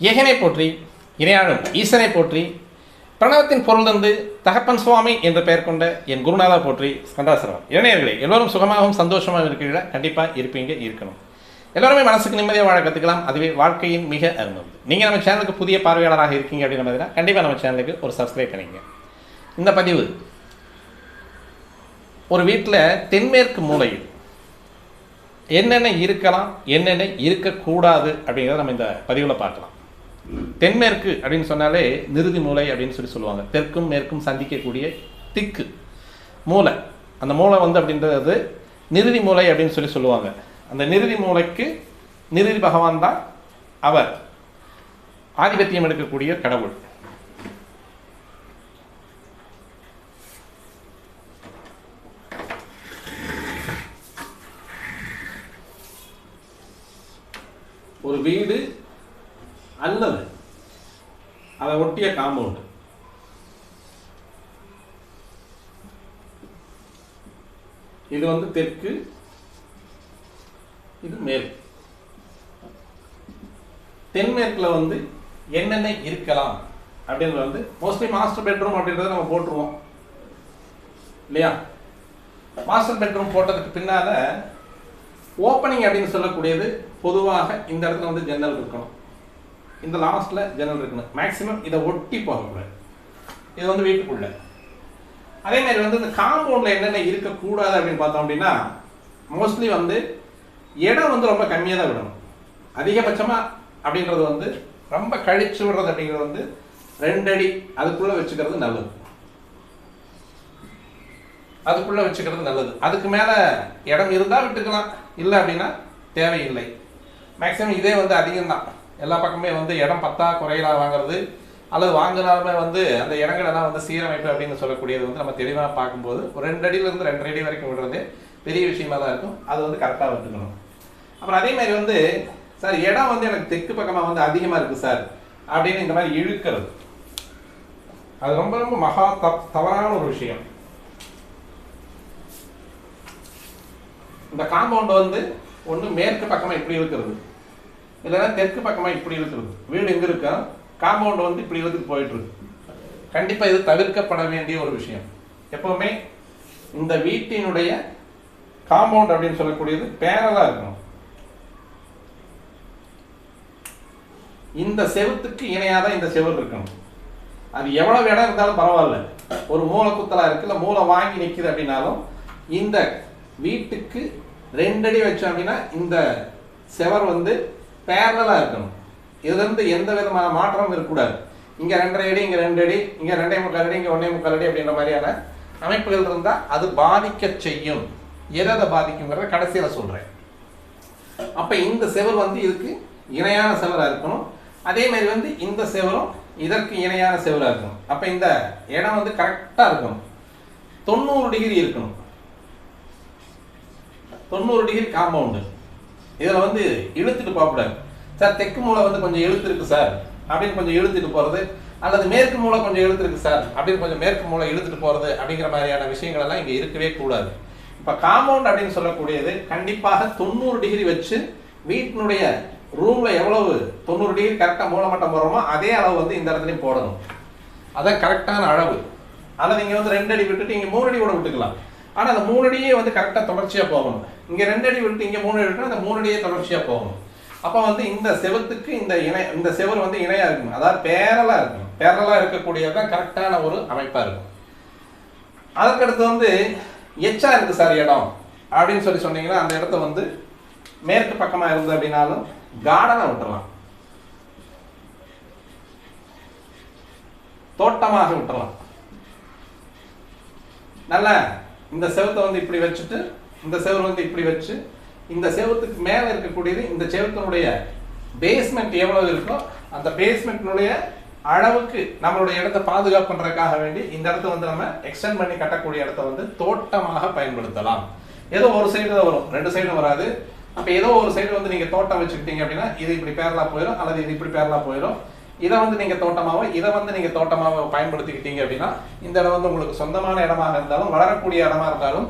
எகனை போற்றி இணையாளும் ஈசனை போற்றி பிரணவத்தின் பொருள் தந்து தகப்பன் சுவாமி என்று பெயர் கொண்ட என் குருநாதா போற்றி ஸ்கண்டாசிரம் இளைஞர்களே எல்லோரும் சுகமாகவும் சந்தோஷமாகவும் இருக்கிறீங்களா கண்டிப்பாக இருப்பீங்க இருக்கணும். எல்லோருமே மனசுக்கு நிம்மதியாக வாழ கற்றுக்கலாம் அதுவே வாழ்க்கையின் மிக அருமது நீங்கள் நம்ம சேனலுக்கு புதிய பார்வையாளராக இருக்கீங்க அப்படின்னு பார்த்தீங்கன்னா கண்டிப்பாக நம்ம சேனலுக்கு ஒரு சப்ஸ்கிரைப் பண்ணிங்க இந்த பதிவு ஒரு வீட்டில் தென்மேற்கு மூலையில் என்னென்ன இருக்கலாம் என்னென்ன இருக்கக்கூடாது அப்படிங்கிறத நம்ம இந்த பதிவில் பார்க்கலாம். தென்மேற்கு அப்படின்னு சொன்னாலே நிறுதி மூலை அப்படின்னு சொல்லி சொல்லுவாங்க. தெற்கும் மேற்கும் சந்திக்கக்கூடிய திக்கு மூளை. அந்த மூளை வந்து அப்படின்றது நிறுதி மூலை அப்படின்னு சொல்லி சொல்லுவாங்க. அந்த நிறுதி மூலைக்கு நிறுதி பகவான் தான் அவர். ஆதிபத்தியம் எடுக்கக்கூடிய கடவுள். ஒரு வீடு அல்லது ஒட்டிய காம்பவுண்டு இது வந்து தெற்கு இது மேற்கு தென்மேற்குல வந்து என்னென்ன இருக்கலாம் அப்படின்றது வந்து மோஸ்ட்லி மாஸ்டர் பெட்ரூம் அப்படின்றத நம்ம போட்டுருவோம் இல்லையா மாஸ்டர் பெட்ரூம் போட்டதுக்கு பின்னால ஓப்பனிங் அப்படின்னு சொல்லக்கூடியது பொதுவாக இந்த இடத்துல வந்து ஜன்னல் இருக்கணும் இந்த லாஸ்ட்ல ஜன்னல் இருக்கணும். மேக்ஸிமம் இதை ஒட்டி போகக்கூடாது. இது வந்து வீட்டுக்குள்ள. அதே மாதிரி வந்து இந்த காம்பவுண்ட்ல என்னென்ன இருக்கக்கூடாது அப்படின்னு பார்த்தோம் அப்படின்னா மோஸ்ட்லி வந்து இடம் வந்து ரொம்ப கம்மியாக தான் விடணும். அதிகபட்சமா அப்படின்றது வந்து ரொம்ப கழிச்சு விடுறது அப்படிங்கிறது வந்து ரெண்டு அடி அதுக்குள்ள வச்சுக்கிறது நல்லது. அதுக்குள்ள வச்சுக்கிறது நல்லது. அதுக்கு மேல இடம் இருந்தா விட்டுக்கலாம். இல்லை அப்படின்னா தேவையில்லை. மேக்ஸிமம் இதே வந்து அதிகம்தான். எல்லா பக்கமே வந்து இடம் பத்தா குறையிலா வாங்குறது அல்லது வாங்கினாலுமே வந்து அந்த இடங்கள் எல்லாம் வந்து சீரமைப்பு அப்படின்னு சொல்லக்கூடியது வந்து நம்ம தெளிவாக பார்க்கும்போது ஒரு ரெண்டு அடியில இருந்து ரெண்டரை அடி வரைக்கும் விடுறது பெரிய விஷயமா தான் இருக்கும். அது வந்து கரெக்டாக விட்டுக்கணும். அப்புறம் அதே மாதிரி வந்து சார் இடம் வந்து எனக்கு தெற்கு பக்கமாக வந்து அதிகமாக இருக்குது சார் அப்படின்னு இந்த மாதிரி இழுக்கிறது. அது ரொம்ப ரொம்ப மகா தப் தவறான ஒரு விஷயம். இந்த காம்பவுண்ட் வந்து ஒன்று மேற்கு பக்கமாக இப்படி இருக்கிறது. இல்லைன்னா தெற்கு பக்கமாக இப்படி இழுக்கிறது வீடு எங்கே இருக்கா? காம்பவுண்ட் வந்து இப்படி இழுத்துட்டு போயிட்டு இருக்கு கண்டிப்பாக இது தவிர்க்கப்பட வேண்டிய ஒரு விஷயம். எப்பவுமே இந்த வீட்டினுடைய காம்பவுண்ட் அப்படின்னு சொல்லக்கூடியது பேரலாக இருக்கணும். இந்த செவுத்துக்கு இணையாக தான் இந்த செவுறு இருக்கணும். அது எவ்வளவு இடம் இருந்தாலும் பரவாயில்ல. ஒரு மூளை குத்தலா இருக்குல்ல மூளை வாங்கி நிற்கிது அப்படின்னாலும் இந்த வீட்டுக்கு ரெண்டடி வச்சோம் அப்படின்னா இந்த செவர் வந்து பேரலாக இருக்கணும். இதுலேருந்து எந்த விதமான மாற்றமும் இருக்கக்கூடாது. இங்கே ரெண்டரை அடி இங்கே ரெண்டு அடி இங்கே ரெண்டே முக்கால் அடி இங்கே ஒன்றே முக்கால் அடி அப்படின்ற மாதிரியான அமைப்புகள் இருந்தால் அது பாதிக்க செய்யும். எதை அதை பாதிக்குங்கிறத கடைசியில் சொல்கிறேன் அப்போ இந்த செவர் வந்து இதுக்கு இணையான செவராக இருக்கணும். அதே மாதிரி வந்து இந்த செவரும் இதற்கு இணையான செவராக இருக்கணும். அப்போ இந்த இடம் வந்து கரெக்டாக இருக்கணும். தொண்ணூறு டிகிரி இருக்கணும். தொண்ணூறு டிகிரி காம்பவுண்டு இதில் வந்து இழுத்துட்டு போகக்கூடாது. சார் தெற்கு மூளை வந்து கொஞ்சம் இழுத்துருக்கு சார். அப்படின்னு கொஞ்சம் இழுத்துட்டு போகிறது அல்லது மேற்கு மூலை கொஞ்சம் இழுத்துருக்கு சார். அப்படின்னு கொஞ்சம் மேற்கு மூலை இழுத்துட்டு போகிறது அப்படிங்கிற மாதிரியான விஷயங்கள் எல்லாம் இங்கே இருக்கவே கூடாது. இப்போ காம்பவுண்ட் அப்படின்னு சொல்லக்கூடியது கண்டிப்பாக தொண்ணூறு டிகிரி வச்சு வீட்டினுடைய ரூமில் எவ்வளவு தொண்ணூறு டிகிரி கரெக்டாக மூலமட்டம் போடுறோமோ அதே அளவு வந்து இந்த இடத்துலையும் போடணும். அதான் கரெக்டான அளவு. அதை நீங்கள் வந்து ரெண்டு அடி விட்டுட்டு நீங்கள் மூணு அடி கூட விட்டுக்கலாம். ஆனால் அந்த மூணு அடியே வந்து கரெக்டாக தொடர்ச்சியாக போகணும். இங்கே ரெண்டு அடி விட்டு இங்கே மூணு அடி விட்டு அந்த மூணு அடியே தொடர்ச்சியாக போகணும் அப்போ வந்து இந்த செவத்துக்கு இந்த இணை இந்த செவர் வந்து இணையாக இருக்கும் அதாவது பேரலாக இருக்கும் பேரலாக இருக்கக்கூடியதான் கரெக்டான ஒரு அமைப்பாக இருக்கும். அதுக்கடுத்து வந்து எச்சா இருக்கு சார் இடம்? அப்படின்னு சொல்லி சொன்னீங்கன்னா அந்த இடத்த வந்து மேற்கு பக்கமாக இருந்தது அப்படின்னாலும் கார்டனை விட்டுறலாம். தோட்டமாக விட்டுறலாம். நல்ல இந்த செவத்தை வந்து இப்படி வச்சுட்டு இந்த செவர் வந்து இப்படி வச்சு இந்த செவத்துக்கு மேலே இருக்கக்கூடியது இந்த செவத்தினுடைய பேஸ்மெண்ட் எவ்வளவு இருக்கோ அந்த பேஸ்மெண்ட்னுடைய அளவுக்கு நம்மளுடைய இடத்த பாதுகாப்பு பண்றதுக்காக வேண்டி இந்த இடத்த வந்து நம்ம எக்ஸ்டெண்ட் பண்ணி கட்டக்கூடிய இடத்த வந்து தோட்டமாக பயன்படுத்தலாம். ஏதோ ஒரு சைடு தான் வரும் ரெண்டு சைடும் வராது. அப்ப ஏதோ ஒரு சைடு வந்து நீங்க தோட்டம் வச்சுக்கிட்டீங்க அப்படின்னா இது இப்படி பேரலா போயிடும் அல்லது இது இப்படி பேரலா போயிடும் இதை வந்து நீங்க தோட்டமாவோ இதை வந்து நீங்க தோட்டமாக பயன்படுத்திக்கிட்டீங்க அப்படின்னா இந்த இடம் வந்து உங்களுக்கு சொந்தமான இடமாக இருந்தாலும் வளரக்கூடிய இடமா இருந்தாலும்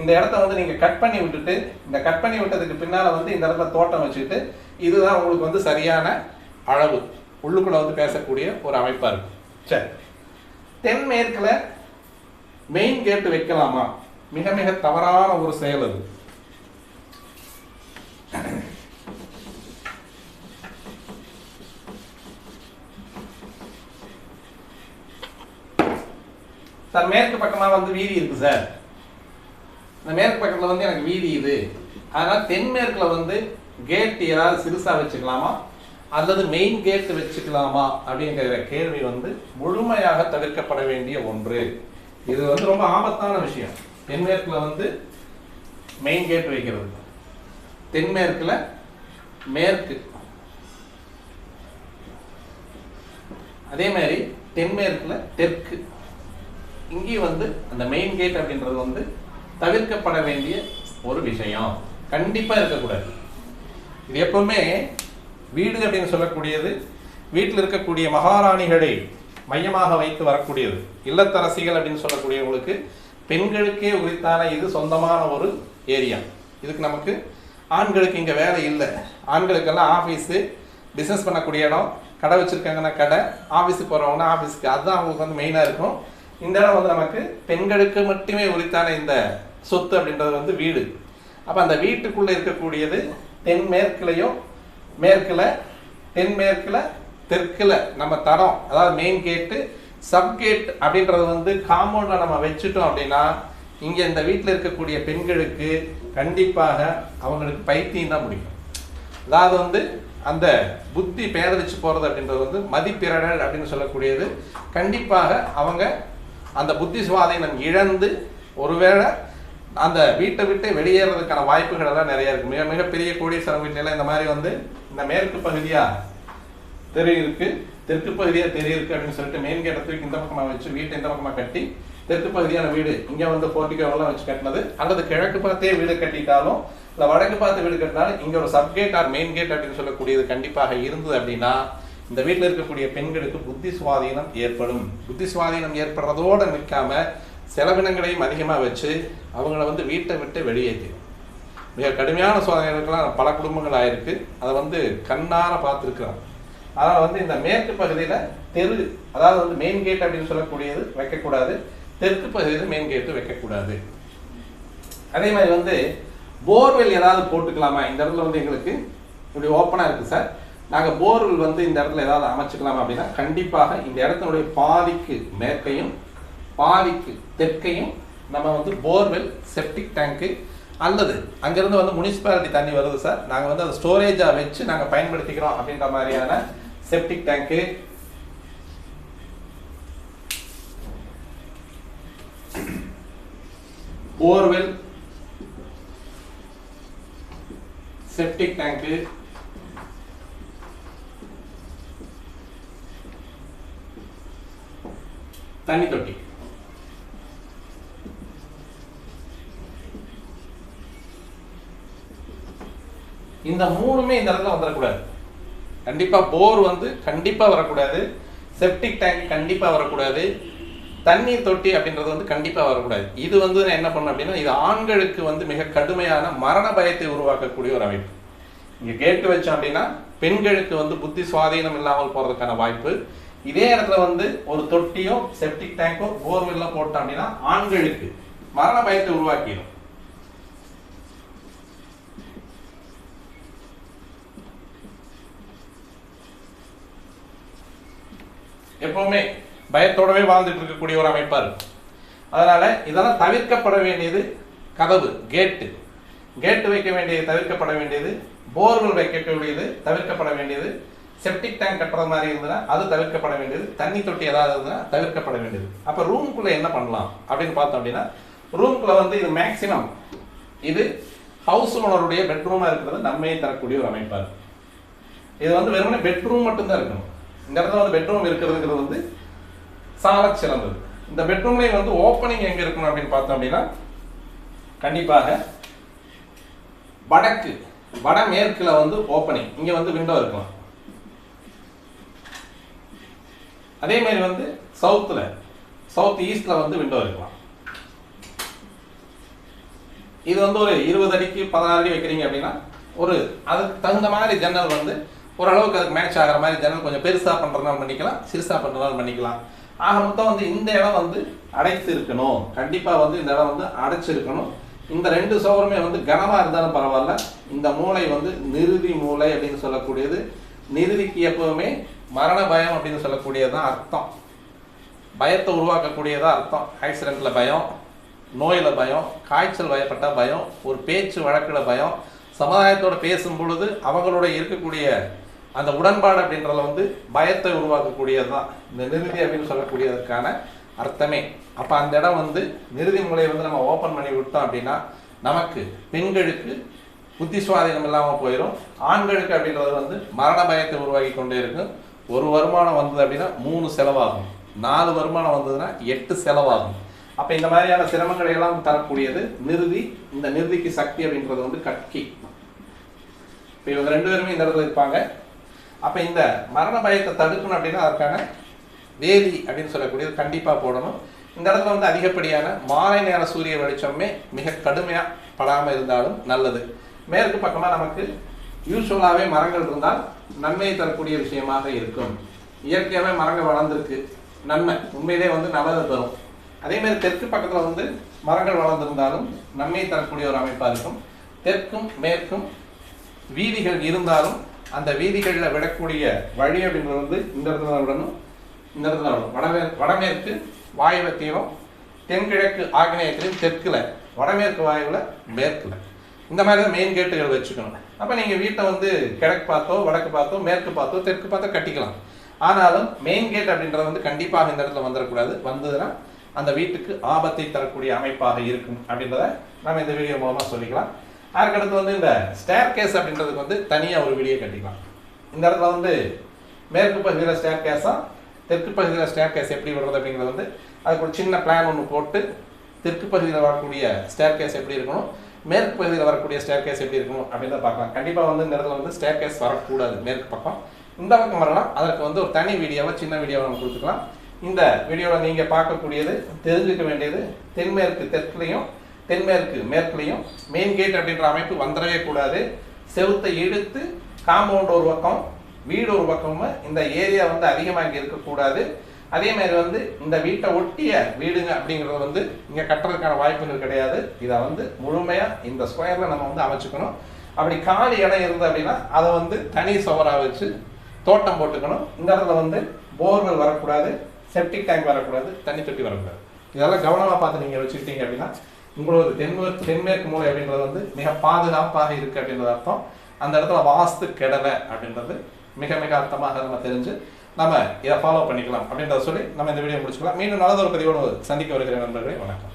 இந்த இடத்த வந்து நீங்க கட் பண்ணி விட்டுட்டு இந்த கட் பண்ணி விட்டதுக்கு பின்னால வந்து இந்த இடத்துல தோட்டம் வச்சுட்டு இதுதான் உங்களுக்கு வந்து சரியான அளவு. உள்ளுக்குள்ள வந்து பேசக்கூடிய ஒரு அமைப்பா இருக்கும் சரி. தென்மேற்குல மெயின் கேட்டு வைக்கலாமா? மிக மிக தவறான ஒரு செயல் அது. சார் மேற்கு பக்கமா வந்து வீதி இருக்கு சார். இந்த மேற்கு பக்கத்தில் வந்து எனக்கு வீதி இது. அதனால் தென்மேற்கில் வந்து கேட் ஏதாவது சிறுசாக வச்சுக்கலாமா? அல்லது மெயின் கேட் வச்சுக்கலாமா? அப்படிங்கிற கேள்வி வந்து முழுமையாக தவிர்க்கப்பட வேண்டிய ஒன்று. இது வந்து ரொம்ப ஆபத்தான விஷயம். தென்மேற்கில் வந்து மெயின் கேட் வைக்கிறது. தென்மேற்கில் மேற்கு. அதே மாதிரி தென்மேற்கில் தெற்கு. இங்கேயும் வந்து அந்த மெயின் கேட் அப்படின்றது வந்து தவிர்க்கப்பட வேண்டிய ஒரு விஷயம். கண்டிப்பா இருக்கக்கூடாது. இது எப்பவுமே வீடு அப்படின்னு சொல்லக்கூடியது வீட்டில் இருக்கக்கூடிய மகாராணிகளை மையமாக வைத்து வரக்கூடியது. இல்லத்தரசிகள் அப்படின்னு சொல்லக்கூடியவங்களுக்கு பெண்களுக்கே உரித்தான இது சொந்தமான ஒரு ஏரியா. இதுக்கு நமக்கு ஆண்களுக்கு இங்கே வேலை இல்லை. ஆண்களுக்கெல்லாம் ஆஃபீஸு பிஸ்னஸ் பண்ணக்கூடிய இடம் கடை வச்சுருக்காங்கன்னா கடை ஆஃபீஸுக்கு போகிறவங்கன்னா ஆஃபீஸுக்கு. அதுதான் அவங்களுக்கு வந்து மெயினாக இருக்கும். இந்த இடம் வந்து நமக்கு பெண்களுக்கு மட்டுமே உரித்தான இந்த சொத்து அப்படின்றது வந்து வீடு. அப்போ அந்த வீட்டுக்குள்ளே இருக்கக்கூடியது தென்மேற்குலையும் மேற்கில் தென்மேற்கில் தெற்கில் நம்ம தடம் அதாவது மெயின் கேட்டு சப் கேட் அப்படின்றது வந்து காம்பவுண்ட்ல நம்ம வச்சுட்டோம் அப்படின்னா இங்கே இந்த வீட்டில் இருக்கக்கூடிய பெண்களுக்கு கண்டிப்பாக அவங்களுக்கு பைத்தியம் தான் பிடிக்கும். அதாவது வந்து அந்த புத்தி பேரடிச்சு போகிறது அப்படின்றது வந்து மதிப்பிரடல் அப்படின்னு சொல்லக்கூடியது. கண்டிப்பாக அவங்க அந்த புத்தி சுவாதீனம் இழந்து ஒருவேளை அந்த வீட்டை விட்டு வெளியேறதுக்கான வாய்ப்புகள் எல்லாம் நிறைய இருக்கு. மிக மிகப்பெரிய கோடீஸ்வரம் வீட்டில இந்த மாதிரி வந்து இந்த மேற்கு பகுதியா தெரு இருக்கு தெற்கு பகுதியா தெரு இருக்கு அப்படின்னு சொல்லிட்டு மெயின் கேட்டை தூக்கி இந்த பக்கமா வச்சு வீட்டை இந்த பக்கமா கட்டி தெற்கு பகுதியான வீடு இங்க வந்து போர்ட்டிகோவெல்லாம் வச்சு கட்டினது. அல்லது கிழக்கு பார்த்தே வீடு கட்டிட்டாலும் இல்ல வடக்கு பார்த்து வீடு கட்டினாலும் இங்க ஒரு சப்கேட் ஆர் மெயின் கேட் அப்படின்னு சொல்லக்கூடியது கண்டிப்பாக இருந்தது அப்படின்னா இந்த வீட்டில் இருக்கக்கூடிய பெண்களுக்கு புத்தி சுவாதீனம் ஏற்படும். புத்தி சுவாதீனம் ஏற்படுறதோட நிற்காம செலவினங்களையும் அதிகமாக வச்சு அவங்கள வந்து வீட்டை விட்டு வெளியேற்றிடும் மிக கடுமையான சோதனைகளுக்கெல்லாம் பல குடும்பங்கள் ஆயிருக்கு. அதை வந்து கண்ணார பார்த்துருக்குறோம். அதனால் வந்து இந்த மேற்கு பகுதியில் தெரு அதாவது வந்து மெயின் கேட் அப்படின்னு சொல்லக்கூடியது வைக்கக்கூடாது. தெற்கு பகுதியில் மெயின் கேட்டு வைக்கக்கூடாது. அதே மாதிரி வந்து போர்வெல் ஏதாவது போட்டுக்கலாமா? இந்த இடத்துல வந்து எங்களுக்கு இப்படி ஓப்பனாக இருக்குது சார். நாங்கள் போர்வெல் வந்து இந்த இடத்துல ஏதாவது அமைச்சுக்கலாமா அப்படின்னா கண்டிப்பாக இந்த இடத்தினுடைய பாதிக்கு மேற்கையும் பாதிக்கு தெற்கையும் நம்ம வந்து போர்வெல் செப்டிக் டேங்க்கு அல்லது அங்கேருந்து வந்து முனிசிபாலிட்டி தண்ணி வருது சார் நாங்கள் வந்து அதை ஸ்டோரேஜாக வச்சு நாங்கள் பயன்படுத்திக்கிறோம் அப்படின்ற மாதிரியான செப்டிக் டேங்க்கு போர்வெல் செப்டிக் டேங்க்கு தண்ணி தொட்டி. இந்த மூணுமே இந்த இடத்துல வந்துடக்கூடாது கண்டிப்பாக போர் வந்து கண்டிப்பாக வரக்கூடாது. செப்டிக் டேங்க் கண்டிப்பாக வரக்கூடாது. தண்ணீர் தொட்டி அப்படின்றது வந்து கண்டிப்பாக வரக்கூடாது. இது வந்து நான் என்ன பண்ணேன் அப்படின்னா இது ஆண்களுக்கு வந்து மிக கடுமையான மரண பயத்தை உருவாக்கக்கூடிய ஒரு அமைப்பு. இங்கே கேட்டு வச்சோம் அப்படின்னா பெண்களுக்கு வந்து புத்தி சுவாதீனம் இல்லாமல் போகிறதுக்கான வாய்ப்பு. இதே இடத்துல வந்து ஒரு தொட்டியோ செப்டிக் டேங்கோ போர்வெல்லாம் போட்டோம் அப்படின்னா ஆண்களுக்கு மரண பயத்தை உருவாக்கிடும். எப்பவுமே பயத்தோடவே வாழ்ந்துட்டு இருக்கக்கூடிய ஒரு அமைப்பார். அதனால இதெல்லாம் தவிர்க்கப்பட வேண்டியது கதவு கேட்டு. கேட்டு வைக்க வேண்டியது தவிர்க்கப்பட வேண்டியது போர்வெல் வைக்கக்கூடியது தவிர்க்கப்பட வேண்டியது. செப்டிக் டேங்க் கட்டுறது மாதிரி இருந்ததுன்னா அது தவிர்க்கப்பட வேண்டியது. தண்ணி தொட்டி ஏதாவது இருந்ததுன்னா தவிர்க்கப்பட வேண்டியது. அப்போ ரூம்குள்ளே என்ன பண்ணலாம் அப்படின்னு பார்த்தோம் அப்படின்னா ரூம்குள்ளே வந்து இது மேக்சிமம் இது ஹவுஸ் ஓனருடைய பெட்ரூமாக இருக்கிறது நம்மையே தரக்கூடிய ஒரு அமைப்பாக இது வந்து வெறுமனே பெட்ரூம் மட்டும்தான் இருக்கணும். இந்த இடத்துல வந்து பெட்ரூம் இருக்கிறதுங்கிறது வந்து சால சிறந்தது இந்த பெட்ரூம்லேயும் வந்து ஓப்பனிங் எங்கே இருக்கணும் அப்படின்னு பார்த்தோம் அப்படின்னா கண்டிப்பாக வடக்கு வடமேற்கில் வந்து ஓப்பனிங் இங்கே வந்து விண்டோ இருக்கலாம். அதே மாதிரி வந்து சவுத்தில் சவுத் ஈஸ்டில் வந்து விண்டோ இருக்கலாம். இது வந்து ஒரு இருபது அடிக்கு பதினாறு அடி வைக்கிறீங்க அப்படின்னா ஒரு அதுக்கு தகுந்த மாதிரி ஜன்னல் வந்து ஓரளவுக்கு அதுக்கு மேட்ச் ஆகிற மாதிரி ஜன்னல் கொஞ்சம் பெருசாக பண்ணுறதுனால பண்ணிக்கலாம் சிறுசாக பண்ணுறதுனால பண்ணிக்கலாம். ஆக மொத்தம் வந்து இந்த இடம் வந்து அடைத்து இருக்கணும் கண்டிப்பாக வந்து இந்த இடம் வந்து அடைச்சிருக்கணும். இந்த ரெண்டு சோகருமே வந்து கனமாக இருந்தாலும் பரவாயில்ல. இந்த மூளை வந்து நிறுதி மூளை அப்படின்னு சொல்லக்கூடியது. நிறுதிக்கு எப்பவுமே மரண பயம் அப்படின்னு சொல்லக்கூடியது தான் அர்த்தம். பயத்தை உருவாக்கக்கூடியதான் அர்த்தம். ஆக்சிடெண்ட்டில் பயம் நோயில் பயம் காய்ச்சல் பயப்பட்ட பயம் ஒரு பேச்சு வழக்கில் பயம். சமுதாயத்தோட பேசும் பொழுது அவங்களோட இருக்கக்கூடிய அந்த உடன்பாடு அப்படின்றத வந்து பயத்தை உருவாக்கக்கூடியது தான் இந்த நிறுதி அப்படின்னு சொல்லக்கூடியதற்கான அர்த்தமே. அப்போ அந்த இடம் வந்து நிறுதி முறையை வந்து நம்ம ஓப்பன் பண்ணி விட்டோம் அப்படின்னா நமக்கு பெண்களுக்கு புத்தி சுவாதீனம் இல்லாமல் போயிடும் ஆண்களுக்கு அப்படின்றது வந்து மரண பயத்தை உருவாக்கி கொண்டே இருக்கும். ஒரு வருமானம் வந்தது அப்படின்னா மூணு செலவாகும். நாலு வருமானம் வந்ததுன்னா எட்டு செலவாகும். அப்போ இந்த மாதிரியான சிரமங்களை எல்லாம் தரக்கூடியது நிறுதி இந்த நிறுதிக்கு சக்தி அப்படின்றது வந்து கட்கி. இப்போ இவங்க ரெண்டு பேருமே இந்த இடத்துல இருப்பாங்க. அப்போ இந்த மரண பயத்தை தடுக்கணும் அப்படின்னா அதற்கான வேலி அப்படின்னு சொல்லக்கூடியது கண்டிப்பாக போடணும். இந்த இடத்துல வந்து அதிகப்படியான மாலை நேர சூரிய வெளிச்சமே மிக கடுமையாக படாமல் இருந்தாலும் நல்லது. மேற்கு பக்கமாக நமக்கு யூஸ்வலாகவே மரங்கள் இருந்தால் நன்மையை தரக்கூடிய விஷயமாக இருக்கும். இயற்கையாகவே மரங்கள் வளர்ந்துருக்கு. நன்மை. உண்மையிலே வந்து நல்லதை தரும். அதேமாதிரி தெற்கு பக்கத்தில் வந்து மரங்கள் வளர்ந்துருந்தாலும் நன்மை தரக்கூடிய ஒரு அமைப்பாக இருக்கும். தெற்கும் மேற்கும் வீதிகள் இருந்தாலும் அந்த வீதிகளில் விடக்கூடிய வழி அப்படின்றது வந்து இந்த இடத்துல தான் விடணும். இந்த இடத்துல தான் விடணும். வடமே வடமேற்கு வாயுவத்திலும் தென்கிழக்கு ஆக்னேயத்திலும் தெற்கில் வடமேற்கு வாயுவில் மேற்கில். இந்த மாதிரி தான் மெயின் கேட்டுகள் வச்சுக்கணும். அப்போ நீங்கள் வீட்டை வந்து கிழக்கு பார்த்தோ வடக்கு பார்த்தோ மேற்கு பார்த்தோ தெற்கு பார்த்தோ கட்டிக்கலாம். ஆனாலும் மெயின் கேட் அப்படின்றது வந்து கண்டிப்பாக இந்த இடத்துல வந்துடக்கூடாது. வந்ததுன்னா அந்த வீட்டுக்கு ஆபத்தை தரக்கூடிய அமைப்பாக இருக்கும் அப்படின்றத நம்ம இந்த வீடியோ மூலமாக சொல்லிக்கலாம். அதுக்கடுத்து வந்து இந்த ஸ்டேர் கேஸ் அப்படின்றதுக்கு வந்து தனியாக ஒரு வீடியோ கட்டிக்கலாம் இந்த இடத்துல வந்து மேற்கு பகுதியில் ஸ்டேர் கேஸாக தெற்கு பகுதியில் ஸ்டேர் கேஸ் எப்படி விடுறது அப்படிங்கிறது வந்து அதுக்கு ஒரு சின்ன பிளான் ஒன்று போட்டு தெற்கு பகுதியில் வரக்கூடிய ஸ்டேர் கேஸ் எப்படி இருக்கணும் மேற்கு பகுதியில் வரக்கூடிய ஸ்டேர் கேஸ் எப்படி இருக்கணும் அப்படின்றத பார்க்கலாம். கண்டிப்பாக வந்து இந்த இடத்துல வந்து ஸ்டேர் கேஸ் வரக்கூடாது மேற்கு பக்கம். இந்த பக்கம் வரலாம். அதற்கு வந்து ஒரு தனி வீடியோவை சின்ன வீடியோவை நம்ம கொடுத்துக்கலாம். இந்த வீடியோவில் நீங்கள் பார்க்கக்கூடியது தெரிஞ்சுக்க வேண்டியது தென்மேற்கு தெற்குலையும் தென்மேற்கு மேற்குலையும் மெயின் கேட் அப்படின்ற அமைப்பு வந்துடவே கூடாது. செவுத்தை இழுத்து காம்பவுண்ட் ஒரு பக்கம் வீடு ஒரு பக்கமும் இந்த ஏரியா வந்து அதிகமாக இங்கே இருக்கக்கூடாது அதே மாதிரி வந்து இந்த வீட்டை ஒட்டிய வீடுங்க அப்படிங்கிறது வந்து இங்கே கட்டுறதுக்கான வாய்ப்புகள் கிடையாது. இதை வந்து முழுமையாக இந்த ஸ்கொயரில் நம்ம வந்து அமைச்சுக்கணும். அப்படி காலி இடம் இருந்தது அப்படின்னா அதை வந்து தனி சுவராக வச்சு தோட்டம் போட்டுக்கணும். இந்த இடத்துல வந்து போர்வெல் வரக்கூடாது செப்டிக் டேங்க் வரக்கூடாது தண்ணி தொட்டி வரக்கூடாது. இதெல்லாம் கவனமாக பார்த்து நீங்கள் வச்சுக்கிட்டீங்க அப்படின்னா உங்களோட தென்மேற்கு தென்மேற்கு மூலை அப்படின்றது வந்து மிக பாதுகாப்பாக இருக்கு அப்படின்றது அர்த்தம். அந்த இடத்துல வாஸ்து கெடலை அப்படின்றது மிக மிக அர்த்தமாக நம்ம தெரிஞ்சு நம்ம இதை ஃபாலோ பண்ணிக்கலாம் அப்படின்றத சொல்லி நம்ம இந்த வீடியோ முடிச்சுக்கலாம். மீண்டும் நல்லதொரு பதிவோடு சந்திக்க வருகிற நண்பர்களே. வணக்கம்.